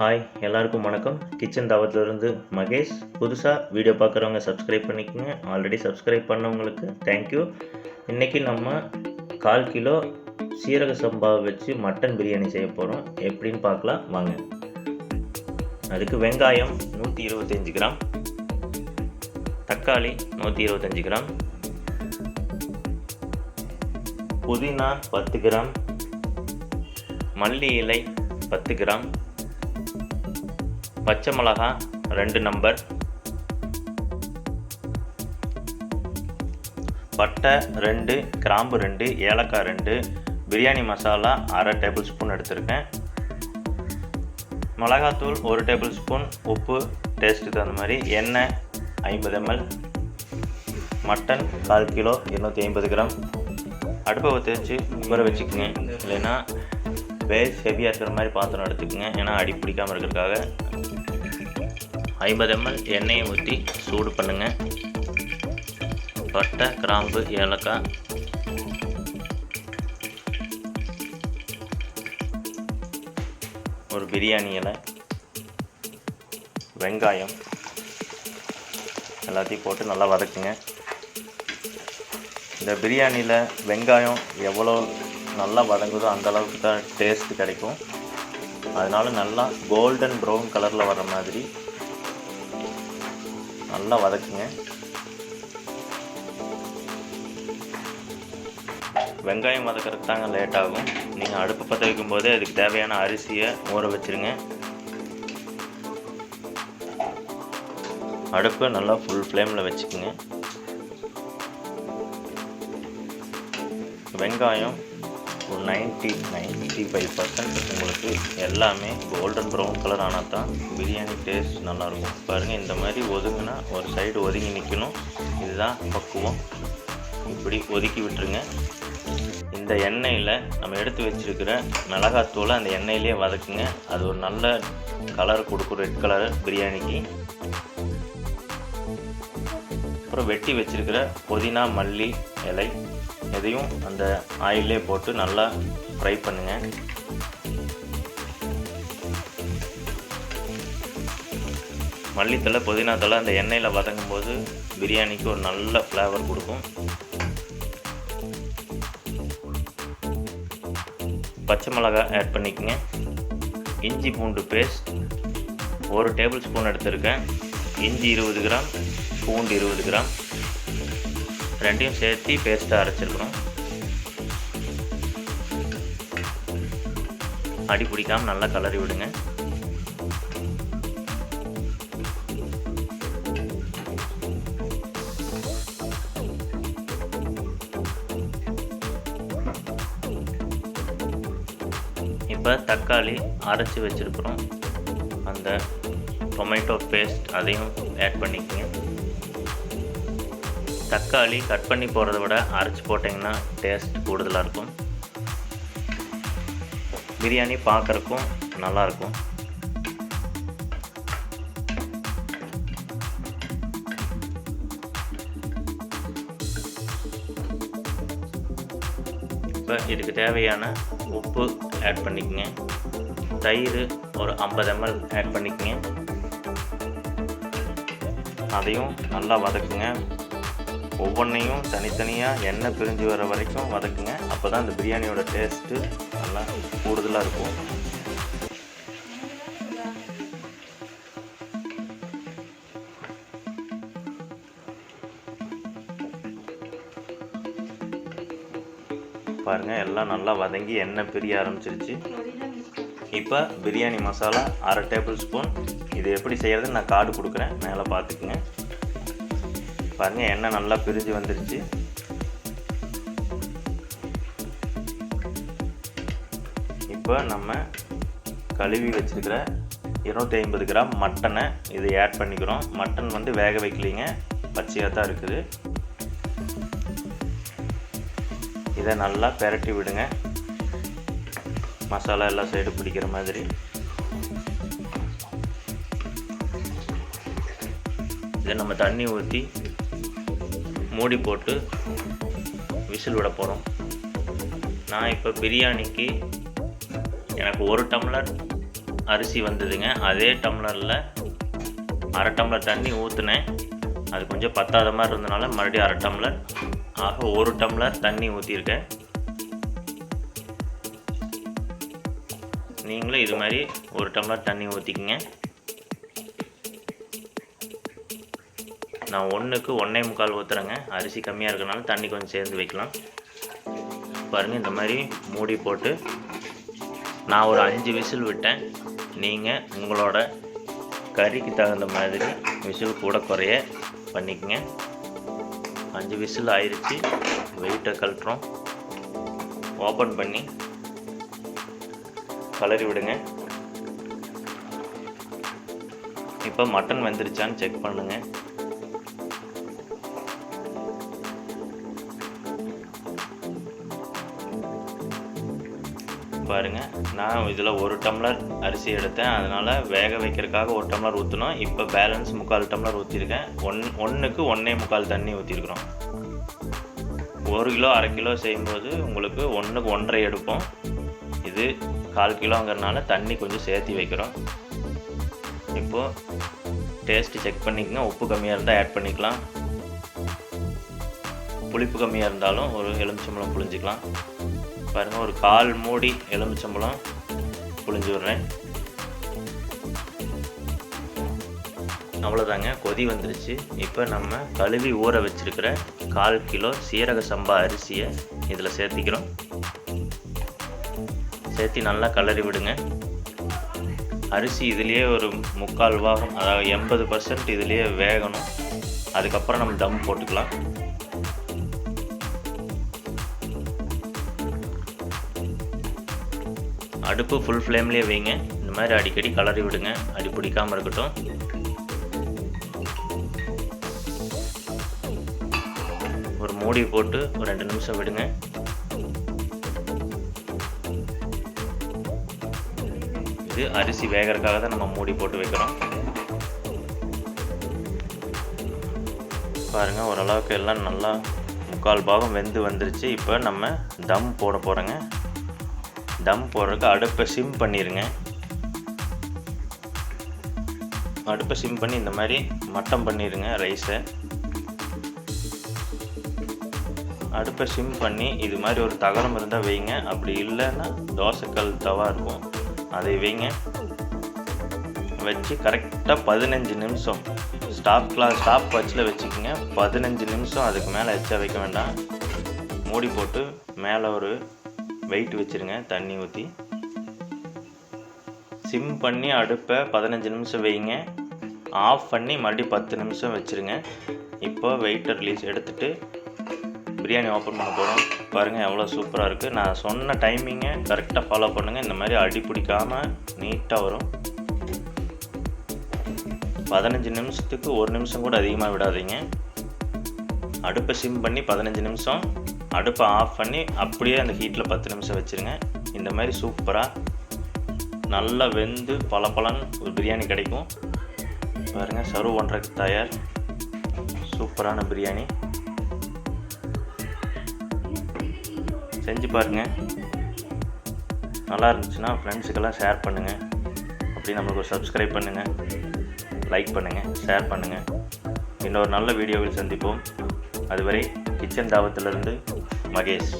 Hi எல்லாருக்கும் வணக்கம். Kitchen தாவத்திலிருந்து மகேஷ். புதுசாக வீடியோ பார்க்குறவங்க சப்ஸ்கிரைப் பண்ணிக்கோங்க. ஆல்ரெடி சப்ஸ்கிரைப் பண்ணவங்களுக்கு தேங்க்யூ இன்றைக்கி நம்ம கால் கிலோ சீரக சம்பா வச்சு மட்டன் பிரியாணி செய்ய போகிறோம் எப்படின்னு பார்க்கலாம். வாங்க. அதுக்கு வெங்காயம் நூற்றி இருபத்தஞ்சி கிராம். தக்காளி நூற்றி இருபத்தஞ்சி கிராம். புதினா பத்து கிராம். மல்லி இலை பத்து கிராம். பச்சை மிளகா ரெண்டு நம்பர். பட்டை ரெண்டு கிராம்பு ரெண்டு ஏலக்காய் ரெண்டு பிரியாணி மசாலா அரை டேபிள் ஸ்பூன் எடுத்திருக்கேன். மிளகாத்தூள் ஒரு டேபிள் ஸ்பூன் உப்பு டேஸ்ட்டுக்கு தகுந்த மாதிரி எண்ணெய் ஐம்பது எம்எல் மட்டன் கால் கிலோ இருநூற்றி ஐம்பது கிராம். அடுப்பை பற்றி வச்சு ஊற வச்சுக்கோங்க. இல்லைன்னா பேஸ் ஹெவியாக இருக்கிற மாதிரி பாத்திரம் எடுத்துக்கோங்க. ஏன்னா அடி பிடிக்காமல் இருக்கிறதுக்காக. ஐம்பது எம்எல் எண்ணெயை ஊற்றி சூடு பண்ணுங்கள் பட்டை கிராம்பு ஏலக்காய். ஒரு பிரியாணி இலை வெங்காயம் எல்லாத்தையும் போட்டு நல்லா வதக்குங்க. இந்த பிரியாணியில் வெங்காயம் எவ்வளோ நல்லா வதங்குதோ அந்தளவுக்கு தான் டேஸ்ட் கிடைக்கும். அதனால நல்லா கோல்டன் ப்ரௌன் கலரில் வர மாதிரி நல்லா வதக்குங்க. வெங்காயம் வதக்கிறதுக்கு தாங்க லேட் ஆகும். நீங்கள் அடுப்பு பற்ற வைக்கும் போதே அதுக்கு தேவையான அரிசியை ஊற வச்சுருங்க. அடுப்பை நல்லா ஃபுல் ஃப்ளேமில் வச்சுக்கோங்க. வெங்காயம் ஒரு நைன்ட்டி நைன்ட்டி ஃபைவ் பர்சன்ட் உங்களுக்கு எல்லாமே கோல்டன் ப்ரௌன் கலர் ஆனால் தான் பிரியாணி டேஸ்ட் நல்லாயிருக்கும். பாருங்கள் இந்த மாதிரி ஒதுங்கினா ஒரு சைடு ஒதுங்கி நிற்கணும் இதுதான் பக்குவம். இப்படி ஒதுக்கி விட்டுருங்க. இந்த எண்ணெயில் நம்ம எடுத்து வச்சுருக்கிற மிளகாத்தூளை அந்த எண்ணெயிலே வதக்குங்க. அது ஒரு நல்ல கலர் கொடுக்கும் ரெட் கலர் பிரியாணிக்கு. அப்புறம் வெட்டி வச்சுருக்கிற புதினா மல்லி இலை இதையும் அந்த ஆயிலே போட்டு நல்லா ஃப்ரை பண்ணுங்கள் மல்லித்தலை புதினா அந்த எண்ணெயில் வதங்கும் போது பிரியாணிக்கு ஒரு நல்ல ஃப்ளேவர் கொடுக்கும். பச்சை மிளகாய் ஆட் பண்ணிக்கோங்க. இஞ்சி பூண்டு பேஸ்ட் ஒரு டேபிள் ஸ்பூன் எடுத்திருக்கேன். இஞ்சி இருபது கிராம் பூண்டு இருபது கிராம். ரெண்டையும் சேர்த்து பேஸ்ட்டாக அரைச்சிருக்கிறோம் அடி பிடிக்காமல் நல்லா கலரி விடுங்க. இப்போ தக்காளி அரைச்சி வச்சுருக்குறோம். அந்த டொமேட்டோ பேஸ்ட் அதையும் ஆட் பண்ணிக்கோங்க. தக்காளி கட் பண்ணி போகிறத விட அரைச்சி போட்டிங்கன்னா டேஸ்ட் கூடுதலாக இருக்கும். பிரியாணி பார்க்குறக்கும் நல்லாயிருக்கும். இப்போ இதுக்கு தேவையான உப்பு ஆட் பண்ணிக்கங்க. தயிர் ஒரு ஐம்பது எம்எல் ஆட் பண்ணிக்கங்க. அதையும் நல்லா வதக்குங்க. ஒவ்வொன்றையும் தனித்தனியாக எண்ணெய் பிரிஞ்சு வர வரைக்கும் வதக்குங்க. அப்போ தான் இந்த பிரியாணியோட டேஸ்ட்டு நல்லா கூடுதலாக இருக்கும். பாருங்கள் எல்லாம் நல்லா வதங்கி எண்ணெய் பிரிய ஆரம்பிச்சிருச்சு. இப்போ பிரியாணி மசாலா அரை டேபிள் ஸ்பூன் இது எப்படி செய்கிறது நான் கார்டு கொடுக்குறேன். மேலே பார்த்துக்குங்க பாருங்கள் எண்ணெய் நல்லா பிரிஞ்சு வந்துருச்சு. இப்போ நம்ம கழுவி வச்சுருக்கிற இருநூற்றி ஐம்பது கிராம் மட்டனை இதை ஆட் பண்ணிக்கிறோம். மட்டன் வந்து வேக வைக்கலிங்க பச்சையாக தான் இருக்குது. இதை நல்லா பெரட்டி விடுங்க. மசாலா எல்லா சைடு பிடிக்கிற மாதிரி. இதை நம்ம தண்ணி ஊற்றி மூடி போட்டு விசில் விட போகிறோம் நான் இப்போ பிரியாணிக்கு எனக்கு ஒரு டம்ளர் அரிசி வந்ததுங்க. அதே டம்ளரில் அரை டம்ளர் தண்ணி ஊற்றுனேன் அது கொஞ்சம் பத்தாத மாதிரி இருந்தனால மறுபடியும் அரை டம்ளர். ஆக ஒரு டம்ளர் தண்ணி ஊற்றிருக்கேன் நீங்களும் இது மாதிரி ஒரு டம்ளர் தண்ணி ஊற்றிக்கிங்க நான் ஒன்றுக்கு ஒன்றே முக்கால் ஊற்றுறேங்க அரிசி கம்மியாக இருக்கனால தண்ணி கொஞ்சம் சேர்ந்து வைக்கலாம். பாருங்கள் இந்த மாதிரி மூடி போட்டு நான் ஒரு அஞ்சு விசில் விட்டேன். நீங்கள் உங்களோட கறிக்கு தகுந்த மாதிரி விசில் கூட குறைய பண்ணிக்கங்க. அஞ்சு விசில் ஆயிடுச்சு வெயிட்டை கழட்டுறோம். ஓப்பன் பண்ணி கலரி விடுங்க. இப்போ மட்டன் வெந்துருச்சான்னு செக் பண்ணுங்கள் பாருங்கள் நான் இதில் ஒரு டம்ளர் அரிசி எடுத்தேன். அதனால் வேக வைக்கிறதுக்காக ஒரு டம்ளர் ஊற்றணும் இப்போ பேலன்ஸ் முக்கால் டம்ளர் ஊற்றிருக்கேன் ஒன் ஒன்றுக்கு ஒன்றே முக்கால் தண்ணி ஊற்றிருக்கிறோம் ஒரு கிலோ அரை கிலோ செய்யும்போது உங்களுக்கு ஒன்றுக்கு ஒன்றரை எடுப்போம். இது கால் கிலோங்கிறனால தண்ணி கொஞ்சம் சேர்த்து வைக்கிறோம். இப்போது டேஸ்ட்டு செக் பண்ணிக்கங்க. உப்பு கம்மியாக இருந்தால் ஆட் பண்ணிக்கலாம். புளிப்பு கம்மியாக இருந்தாலும் ஒரு எலுமிச்சம்பழம் புளிஞ்சிக்கலாம் பாருங்கள் ஒரு கால் மூடி எலுமிச்சம்பழம் புழிஞ்சு விடுறேன். அவ்வளோதாங்க கொதி வந்துருச்சு. இப்போ நம்ம கழுவி ஊற வச்சிருக்கிற கால் கிலோ சீரக சம்பா அரிசியை இதில் சேர்த்திக்கிறோம். சேர்த்து நல்லா கலரி விடுங்க. அரிசி இதுலேயே ஒரு முக்கால் பாகம் அதாவது எண்பது பர்சன்ட் இதுலேயே வேகணும். அதுக்கப்புறம் நம்ம தம் போட்டுக்கலாம். அடுப்பு ஃபுல் ஃப்ளேம்லேயே வைங்க. இந்த மாதிரி அடிக்கடி கலரி விடுங்க. அடி பிடிக்காமல் இருக்கட்டும். ஒரு மூடி போட்டு ஒரு ரெண்டு நிமிஷம் விடுங்க. இது அரிசி வேகிறதுக்காக தான் நம்ம மூடி போட்டு வைக்கிறோம். பாருங்க ஓரளவுக்கு எல்லாம் நல்லா முக்கால் பாகம் வெந்து வந்துருச்சு. இப்போ நம்ம தம் போட போகிறோங்க தம் போடுறதுக்கு அடுப்பை சிம் பண்ணிடுங்க அடுப்பை சிம் பண்ணி இந்த மாதிரி மட்டம் பண்ணிடுங்க ரைஸை. அடுப்பை சிம் பண்ணி இது மாதிரி ஒரு தகரம் இருந்தால் வைங்க. அப்படி இல்லைன்னா தோசைக்கல் தவா இருக்கும். அதை வைங்க. வச்சு கரெக்டாக பதினஞ்சு நிமிஷம். ஸ்டாப் கிளாஸ் ஸ்டாப் வாட்சில் வச்சுக்கோங்க. பதினஞ்சு நிமிஷம் அதுக்கு மேலே எச்சா வைக்க வேண்டாம். மூடி போட்டு மேலே ஒரு வெயிட் வச்சுருங்க தண்ணி ஊற்றி சிம் பண்ணி அடுப்பை பதினஞ்சு நிமிஷம் வைங்க. ஆஃப் பண்ணி மறுபடியும் பத்து நிமிஷம் வச்சுருங்க. இப்போ வெயிட்டை ரிலீஸ் எடுத்துகிட்டு பிரியாணி ஓப்பன் பண்ண போகிறோம் பாருங்கள் எவ்வளோ சூப்பராக இருக்குது நான் சொன்ன டைமிங்கை கரெக்டாக ஃபாலோ பண்ணுங்கள் இந்த மாதிரி அடி பிடிக்காமல் நீட்டாக வரும். பதினஞ்சு நிமிஷத்துக்கு ஒரு நிமிஷம் கூட அதிகமாக விடாதீங்க. அடுப்பை சிம் பண்ணி பதினஞ்சு நிமிஷம். அடுப்பை ஆஃப் பண்ணி அப்படியே அந்த ஹீட்டில் பத்து நிமிஷம் வச்சுருங்க. இந்த மாதிரி சூப்பராக நல்லா வெந்து பல ஒரு பிரியாணி கிடைக்கும். பாருங்கள் சர்வ் பண்ணுறதுக்கு தயார். சூப்பரான பிரியாணி. செஞ்சு பாருங்கள் நல்லா இருந்துச்சுன்னா ஃப்ரெண்ட்ஸுக்கெல்லாம் ஷேர் பண்ணுங்கள் அப்படி நம்மளுக்கு ஒரு சப்ஸ்கிரைப் பண்ணுங்கள் லைக் பண்ணுங்கள் ஷேர் பண்ணுங்கள் இன்னொரு நல்ல வீடியோவில் சந்திப்போம். அதுவரை கிச்சன் தாவத்திலிருந்து மகேஷ்